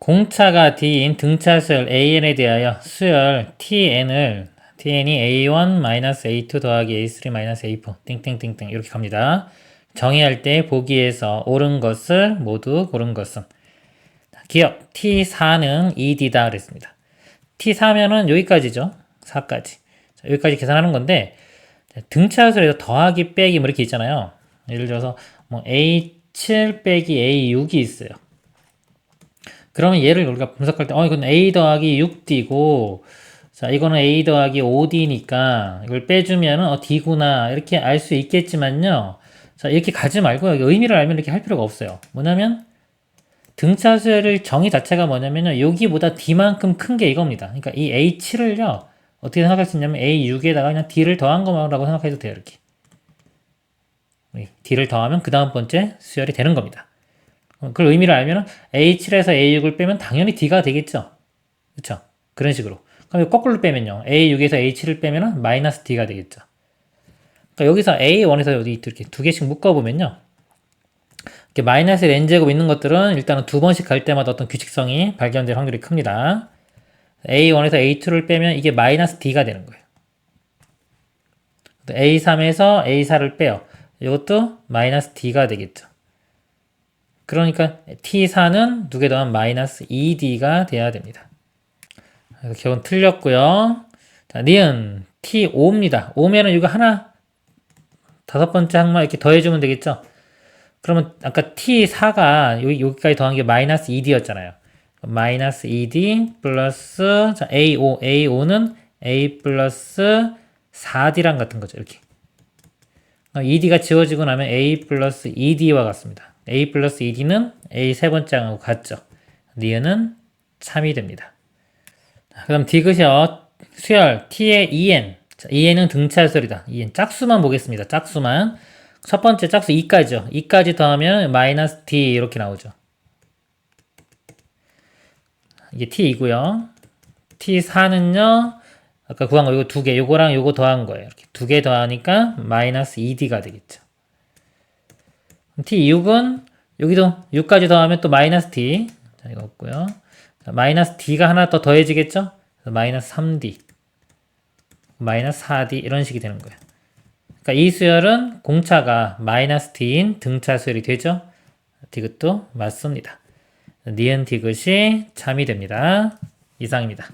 공차가 D인 등차수열 AN에 대하여 수열 TN을 TN이 A1 A2 더하기 A3 A4 띵띵띵띵 이렇게 갑니다. 정의할 때 보기에서 옳은 것을 모두 고른 것은 기억 T4는 ED다 그랬습니다. T4면은 여기까지죠. 4까지. 자, 여기까지 계산하는 건데 등차수에서 더하기 빼기 뭐 이렇게 있잖아요. 예를 들어서 뭐 A7 빼기 A6이 있어요. 그러면 얘를 우리가 분석할 때, 어, 이건 A 더하기 6D고, 자, 이거는 A 더하기 5D니까, 이걸 빼주면은, 어, D구나, 이렇게 알 수 있겠지만요. 자, 이렇게 가지 말고요. 의미를 알면 이렇게 할 필요가 없어요. 뭐냐면, 등차수의 정의 자체가 뭐냐면요. 여기보다 D만큼 큰 게 이겁니다. 그러니까 이 A7을요, 어떻게 생각할 수 있냐면, A6에다가 그냥 D를 더한 거라고 생각해도 돼요, 이렇게. D를 더하면 그 다음 번째 수열이 되는 겁니다. 그 의미를 알면 A7에서 A6을 빼면 당연히 D가 되겠죠. 그쵸? 그런 식으로. 그럼 거꾸로 빼면요. A6에서 A7을 빼면 마이너스 D가 되겠죠. 그러니까 여기서 A1에서 여기 이렇게 두 개씩 묶어보면요. 이렇게 마이너스 n제곱 있는 것들은 일단은 두 번씩 갈 때마다 어떤 규칙성이 발견될 확률이 큽니다. A1에서 A2를 빼면 이게 마이너스 D가 되는 거예요. A3에서 A4를 빼요. 이것도 마이너스 D가 되겠죠. 그러니까 T4는 두개 더하면 마이너스 2D가 돼야 됩니다. 그래서 결론 틀렸고요. 자, 니은 T5입니다. 5면은 이거 하나 다섯 번째 항만 이렇게 더해주면 되겠죠? 그러면 아까 T4가 여기, 여기까지 더한 게 마이너스 2D였잖아요. 마이너스 2D 플러스 자, A5, A5는 A 플러스 4D랑 같은 거죠. 이렇게. 2D가 지워지고 나면 A 플러스 2D와 같습니다. A 플러스 2d는 a 세 번째 항하고 같죠. 니은은 참이 됩니다. 그 다음 디귿이요. 수열 t의 en. 자, en은 등차수열이다. en 짝수만 보겠습니다. 짝수만. 첫 번째 짝수 2까지죠. 2까지 더하면 마이너스 d 이렇게 나오죠. 이게 t이고요. t4는요. 아까 구한 거 이거 두 개, 요거랑 요거 더한 거예요. 이렇게 두 개 더하니까 마이너스 2d가 되겠죠. T6은 여기도 6까지 더하면 또 마이너스 t. 자, 이거 없고요. 자, 마이너스 d가 하나 더 더해지겠죠? 마이너스 3d. 마이너스 4d 이런 식이 되는 거예요. 그러니까 이 수열은 공차가 마이너스 d인 등차 수열이 되죠? 디귿도 맞습니다. 니은 디귿이 참이 됩니다. 이상입니다.